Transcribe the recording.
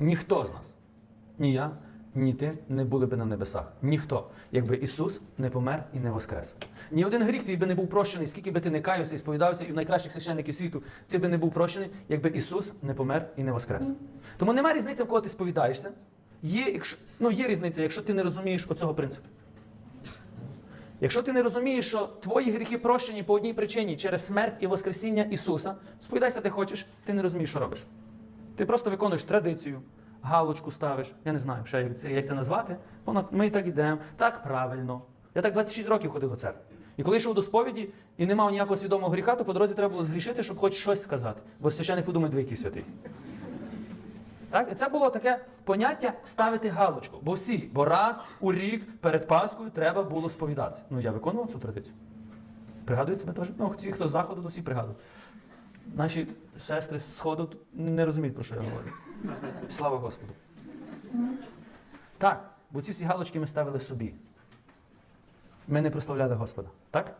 ніхто з нас, ні я, ні ти не були би на небесах. Ніхто, якби Ісус не помер і не воскрес. Ні один гріх твій би не був прощений, скільки би ти не каявся і сповідався, і в найкращих священників світу ти би не був прощений, якби Ісус не помер і не воскрес. Тому немає різниці, в кого ти сповідаєшся. Є, якщо, ну, є різниця, якщо ти не розумієш оцього принципу. Якщо ти не розумієш, що твої гріхи прощені по одній причині через смерть і Воскресіння Ісуса, сповідайся, ти хочеш, ти не розумієш, що робиш. Ти просто виконуєш традицію, галочку ставиш, я не знаю, ще як це, як це назвати. Ми так ідемо, так правильно. Я так 26 років ходив до церкви. І коли йшов до сповіді і не мав ніякого свідомого гріха, то по дорозі треба було згрішити, щоб хоч щось сказати. Бо священник подумає, двійки святий. Так? І це було таке поняття ставити галочку. Бо всі, бо раз у рік перед Пасхою треба було сповідатися. Ну, я виконував цю традицію. Пригадують себе теж? Ну, ті, хто з заходу, то всі пригадують. Наші сестри з сходу не розуміють, про що я говорю. Слава Господу. Так, бо ці всі галочки ми ставили собі. Ми не прославляли Господа. Так?